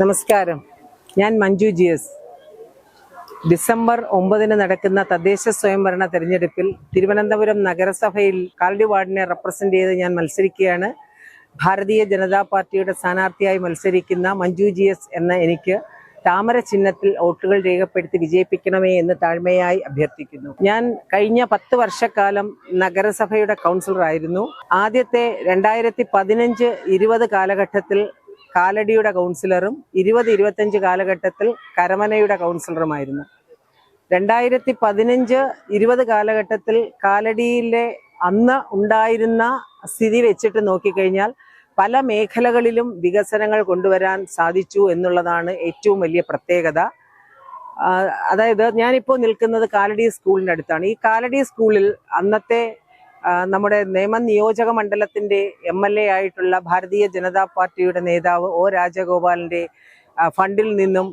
നമസ്കാരം. ഞാൻ Manju G S December ഒമ്പതിന് നടക്കുന്ന തദ്ദേശ സ്വയംഭരണ തെരഞ്ഞെടുപ്പിൽ തിരുവനന്തപുരം നഗരസഭയിൽ കാൽഡി വാർഡിനെ റെപ്രസെന്റ് ചെയ്ത് ഞാൻ മത്സരിക്കുകയാണ്. ഭാരതീയ ജനതാ പാർട്ടിയുടെ സ്ഥാനാർത്ഥിയായി മത്സരിക്കുന്ന മഞ്ജു ജി എസ് എന്ന എനിക്ക് താമര ചിഹ്നത്തിൽ വോട്ടുകൾ രേഖപ്പെടുത്തി വിജയിപ്പിക്കണമേ എന്ന് താഴ്മയായി അഭ്യർത്ഥിക്കുന്നു. ഞാൻ കഴിഞ്ഞ പത്ത് വർഷക്കാലം നഗരസഭയുടെ കൗൺസിലറായിരുന്നു. ആദ്യത്തെ രണ്ടായിരത്തി പതിനഞ്ച് ഇരുപത് കാലഘട്ടത്തിൽ കാലടിയുടെ കൗൺസിലറും ഇരുപത് ഇരുപത്തഞ്ച് കാലഘട്ടത്തിൽ കരമനയുടെ കൗൺസിലറുമായിരുന്നു രണ്ടായിരത്തി പതിനഞ്ച് ഇരുപത് കാലഘട്ടത്തിൽ കാലടിയിലെ അന്ന് ഉണ്ടായിരുന്ന സ്ഥിതി വെച്ചിട്ട് നോക്കിക്കഴിഞ്ഞാൽ പല മേഖലകളിലും വികസനങ്ങൾ കൊണ്ടുവരാൻ സാധിച്ചു എന്നുള്ളതാണ് ഏറ്റവും വലിയ പ്രത്യേകത. അതായത് ഞാനിപ്പോൾ നിൽക്കുന്നത് കാലടി സ്കൂളിന്റെ അടുത്താണ് ഈ കാലടി സ്കൂളിൽ അന്നത്തെ നമ്മുടെ നിയമ നിയോജക മണ്ഡലത്തിന്റെ എം എൽ എ ആയിട്ടുള്ള ഭാരതീയ ജനതാ പാർട്ടിയുടെ നേതാവ് ഒ രാജഗോപാലിന്റെ ഫണ്ടിൽ നിന്നും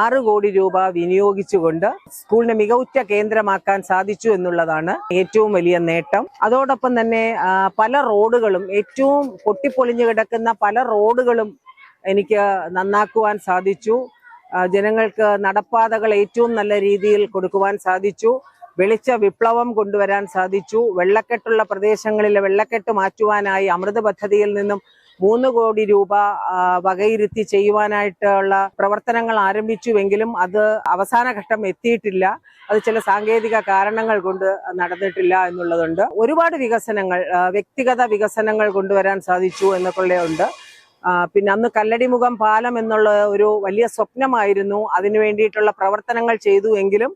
ആറ് കോടി രൂപ വിനിയോഗിച്ചുകൊണ്ട് സ്കൂളിനെ മികവുറ്റ കേന്ദ്രമാക്കാൻ സാധിച്ചു എന്നുള്ളതാണ് ഏറ്റവും വലിയ നേട്ടം. അതോടൊപ്പം തന്നെ പല റോഡുകളും ഏറ്റവും പൊട്ടിപ്പൊളിഞ്ഞു കിടക്കുന്ന പല റോഡുകളും എനിക്ക് നന്നാക്കുവാൻ സാധിച്ചു. ജനങ്ങൾക്ക് നടപ്പാതകൾ ഏറ്റവും നല്ല രീതിയിൽ കൊടുക്കുവാൻ സാധിച്ചു. വെളിച്ച വിപ്ലവം കൊണ്ടുവരാൻ സാധിച്ചു. വെള്ളക്കെട്ടുള്ള പ്രദേശങ്ങളിലെ വെള്ളക്കെട്ട് മാറ്റുവാനായി അമൃത് പദ്ധതിയിൽ നിന്നും മൂന്ന് കോടി രൂപ വകയിരുത്തി ചെയ്യുവാനായിട്ടുള്ള പ്രവർത്തനങ്ങൾ ആരംഭിച്ചുവെങ്കിലും അത് അവസാന ഘട്ടം എത്തിയിട്ടില്ല. അത് ചില സാങ്കേതിക കാരണങ്ങൾ കൊണ്ട് നടന്നിട്ടില്ല എന്നുള്ളതുണ്ട്. ഒരുപാട് വികസനങ്ങൾ വ്യക്തിഗത വികസനങ്ങൾ കൊണ്ടുവരാൻ സാധിച്ചു എന്നൊക്കെയുണ്ട് പിന്നെ അന്ന് കല്ലടിമുഖം പാലം എന്നുള്ള ഒരു വലിയ സ്വപ്നമായിരുന്നു. അതിനു വേണ്ടിയിട്ടുള്ള പ്രവർത്തനങ്ങൾ ചെയ്തു എങ്കിലും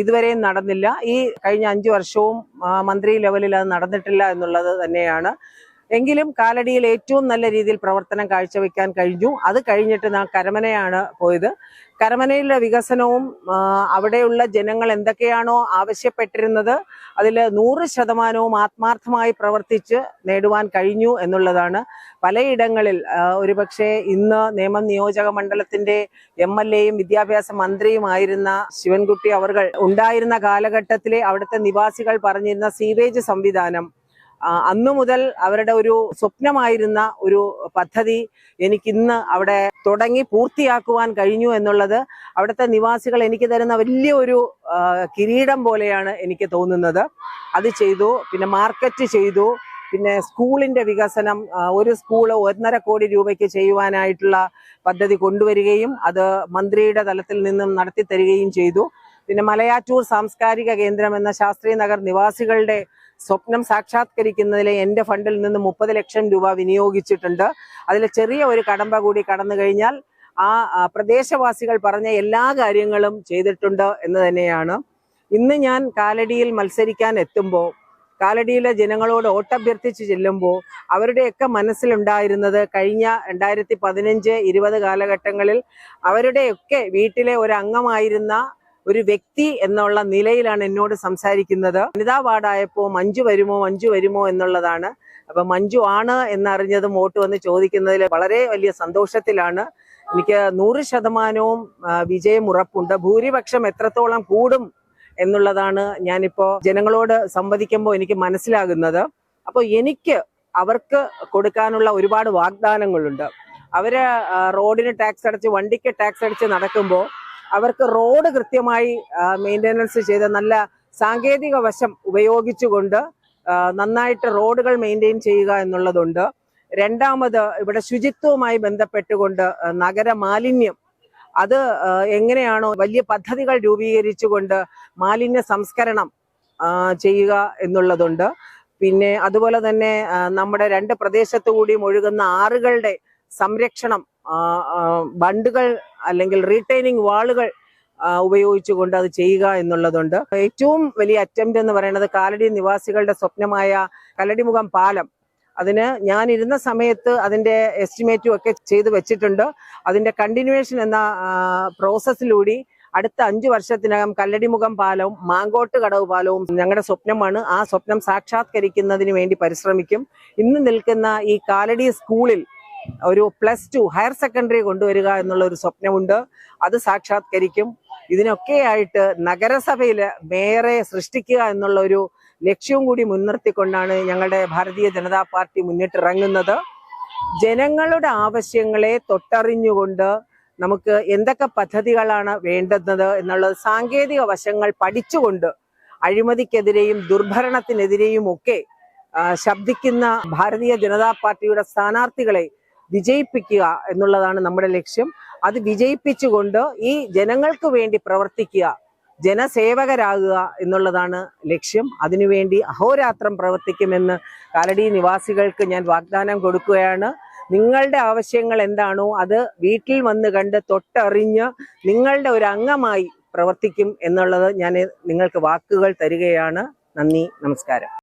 ഇതുവരെയും നടന്നില്ല. ഈ കഴിഞ്ഞ അഞ്ചു വർഷവും മന്ത്രി ലെവലിൽ അത് നടന്നിട്ടില്ല എന്നുള്ളത് തന്നെയാണ്. എങ്കിലും കാലടിയിൽ ഏറ്റവും നല്ല രീതിയിൽ പ്രവർത്തനം കാഴ്ചവെക്കാൻ കഴിഞ്ഞു. അത് കഴിഞ്ഞിട്ട് നാം കരമനയാണ് പോയത്. കരമനയിലെ വികസനവും അവിടെയുള്ള ജനങ്ങൾ എന്തൊക്കെയാണോ ആവശ്യപ്പെട്ടിരുന്നത് അതിൽ നൂറ് ശതമാനവും ആത്മാർത്ഥമായി പ്രവർത്തിച്ച് നേടുവാൻ കഴിഞ്ഞു എന്നുള്ളതാണ്. പലയിടങ്ങളിൽ ഒരുപക്ഷെ ഇന്ന് നേമം നിയോജക മണ്ഡലത്തിന്റെ എം എൽ എയും വിദ്യാഭ്യാസ മന്ത്രിയുമായിരുന്ന ശിവൻകുട്ടി അവർ ഉണ്ടായിരുന്ന കാലഘട്ടത്തിലെ അവിടുത്തെ നിവാസികൾ പറഞ്ഞിരുന്ന സീവേജ് സംവിധാനം അന്നു മുതൽ അവരുടെ ഒരു സ്വപ്നമായിരുന്ന ഒരു പദ്ധതി എനിക്കിന്ന് അവിടെ തുടങ്ങി പൂർത്തിയാക്കുവാൻ കഴിഞ്ഞു എന്നുള്ളത് അവിടുത്തെ നിവാസികൾ എനിക്ക് തരുന്ന വലിയൊരു കിരീടം പോലെയാണ് എനിക്ക് തോന്നുന്നത്. അത് ചെയ്തു പിന്നെ മാർക്കറ്റ് ചെയ്തു പിന്നെ സ്കൂളിന്റെ വികസനം ഒരു സ്കൂൾ ഒന്നര കോടി രൂപയ്ക്ക് ചെയ്യുവാനായിട്ടുള്ള പദ്ധതി കൊണ്ടുവരികയും അത് മന്ത്രിയുടെ തലത്തിൽ നിന്നും നടത്തി തരികയും ചെയ്തു. പിന്നെ മലയാറ്റൂർ സാംസ്കാരിക കേന്ദ്രം എന്ന ശാസ്ത്രീയ നഗർ നിവാസികളുടെ സ്വപ്നം സാക്ഷാത്കരിക്കുന്നതിൽ എന്റെ ഫണ്ടിൽ നിന്ന് മുപ്പത് ലക്ഷം രൂപ വിനിയോഗിച്ചിട്ടുണ്ട്. അതിൽ ചെറിയ ഒരു കടമ്പ കൂടി കടന്നു കഴിഞ്ഞാൽ ആ പ്രദേശവാസികൾ പറഞ്ഞ എല്ലാ കാര്യങ്ങളും ചെയ്തിട്ടുണ്ട് എന്ന് തന്നെയാണ്. ഇന്ന് ഞാൻ കാലടിയിൽ മത്സരിക്കാൻ എത്തുമ്പോൾ കാലടിയിലെ ജനങ്ങളോട് ഓട്ടഭ്യർത്ഥിച്ച് ചെല്ലുമ്പോൾ അവരുടെയൊക്കെ മനസ്സിലുണ്ടായിരുന്നത് കഴിഞ്ഞ രണ്ടായിരത്തി പതിനഞ്ച് ഇരുപത് കാലഘട്ടങ്ങളിൽ അവരുടെയൊക്കെ വീട്ടിലെ ഒരു അംഗമായിരുന്ന ഒരു വ്യക്തി എന്നുള്ള നിലയിലാണ് എന്നോട് സംസാരിക്കുന്നത്. വനിതാ വാർഡായപ്പോ മഞ്ജു വരുമോ മഞ്ജു വരുമോ എന്നുള്ളതാണ്. അപ്പൊ മഞ്ജു ആണ് എന്നറിഞ്ഞതും വോട്ട് വന്ന് ചോദിക്കുന്നതിൽ വളരെ വലിയ സന്തോഷത്തിലാണ്. എനിക്ക് നൂറ് ശതമാനവും വിജയം ഉറപ്പുണ്ട്. ഭൂരിപക്ഷം എത്രത്തോളം കൂടും എന്നുള്ളതാണ് ഞാനിപ്പോ ജനങ്ങളോട് സംവദിക്കുമ്പോൾ എനിക്ക് മനസ്സിലാകുന്നത്. അപ്പോൾ എനിക്ക് അവർക്ക് കൊടുക്കാനുള്ള ഒരുപാട് വാഗ്ദാനങ്ങളുണ്ട്. അവർ റോഡിന് ടാക്സ് അടച്ച് വണ്ടിക്ക് ടാക്സ് അടച്ച് നടക്കുമ്പോൾ അവർക്ക് റോഡ് കൃത്യമായി മെയിന്റനൻസ് ചെയ്ത് നല്ല സാങ്കേതിക വശം ഉപയോഗിച്ചുകൊണ്ട് നന്നായിട്ട് റോഡുകൾ മെയിന്റെയിൻ ചെയ്യുക എന്നുള്ളതുണ്ട്. രണ്ടാമത് ഇവിടെ ശുചിത്വവുമായി ബന്ധപ്പെട്ടുകൊണ്ട് നഗര മാലിന്യം അത് എങ്ങനെയാണോ വലിയ പദ്ധതികൾ രൂപീകരിച്ചുകൊണ്ട് മാലിന്യ സംസ്കരണം ചെയ്യുക എന്നുള്ളതുണ്ട്. പിന്നെ അതുപോലെ തന്നെ നമ്മുടെ രണ്ട് പ്രദേശത്തു കൂടിയും ഒഴുകുന്ന ആറുകളുടെ സംരക്ഷണം ബണ്ടുകൾ അല്ലെങ്കിൽ റീറ്റൈനിങ് വാളുകൾ ഉപയോഗിച്ചുകൊണ്ട് അത് ചെയ്യുക എന്നുള്ളതുണ്ട്. ഏറ്റവും വലിയ അറ്റംപ്റ്റ് എന്ന് പറയുന്നത് കാലടി നിവാസികളുടെ സ്വപ്നമായ കല്ലടിമുഖം പാലം. അതിന് ഞാൻ ഇരുന്ന സമയത്ത് അതിന്റെ എസ്റ്റിമേറ്റും ഒക്കെ ചെയ്ത് വെച്ചിട്ടുണ്ട്. അതിന്റെ കണ്ടിന്യൂവേഷൻ എന്ന പ്രോസസ്സിലൂടെ അടുത്ത അഞ്ചു വർഷത്തിനകം കല്ലടിമുഖം പാലവും മാങ്കോട്ട് കടവ് പാലവും ഞങ്ങളുടെ സ്വപ്നമാണ്. ആ സ്വപ്നം സാക്ഷാത്കരിക്കുന്നതിന് വേണ്ടി പരിശ്രമിക്കും. ഇന്ന് നിൽക്കുന്ന ഈ കാലടി സ്കൂളിൽ ഒരു പ്ലസ് ടു ഹയർ സെക്കൻഡറി കൊണ്ടുവരിക എന്നുള്ള ഒരു സ്വപ്നമുണ്ട്. അത് സാക്ഷാത്കരിക്കും. ഇതിനൊക്കെയായിട്ട് നഗരസഭയിൽ മേയറെ സൃഷ്ടിക്കുക എന്നുള്ള ഒരു ലക്ഷ്യവും കൂടി മുൻനിർത്തിക്കൊണ്ടാണ് ഞങ്ങളുടെ ഭാരതീയ ജനതാ പാർട്ടി മുന്നിട്ടിറങ്ങുന്നത്. ജനങ്ങളുടെ ആവശ്യങ്ങളെ തൊട്ടറിഞ്ഞുകൊണ്ട് നമുക്ക് എന്തൊക്കെ പദ്ധതികളാണ് വേണ്ടുന്നത് എന്നുള്ളത് സാങ്കേതിക വശങ്ങൾ പഠിച്ചുകൊണ്ട് അഴിമതിക്കെതിരെയും ദുർഭരണത്തിനെതിരെയും ഒക്കെ ശബ്ദിക്കുന്ന ഭാരതീയ ജനതാ പാർട്ടിയുടെ സ്ഥാനാർത്ഥികളെ വിജയിപ്പിക്കുക എന്നുള്ളതാണ് നമ്മുടെ ലക്ഷ്യം. അത് വിജയിപ്പിച്ചുകൊണ്ട് ഈ ജനങ്ങൾക്ക് വേണ്ടി പ്രവർത്തിക്കുക ജനസേവകരാകുക എന്നുള്ളതാണ് ലക്ഷ്യം. അതിനുവേണ്ടി അഹോരാത്രം പ്രവർത്തിക്കുമെന്ന് കാലടി നിവാസികൾക്ക് ഞാൻ വാഗ്ദാനം കൊടുക്കുകയാണ്. നിങ്ങളുടെ ആവശ്യങ്ങൾ എന്താണോ അത് വീട്ടിൽ വന്ന് കണ്ട് തൊട്ടറിഞ്ഞ് നിങ്ങളുടെ ഒരു അംഗമായി പ്രവർത്തിക്കും എന്നുള്ളത് ഞാൻ നിങ്ങൾക്ക് വാക്കുകൾ തരികയാണ്. നന്ദി നമസ്കാരം.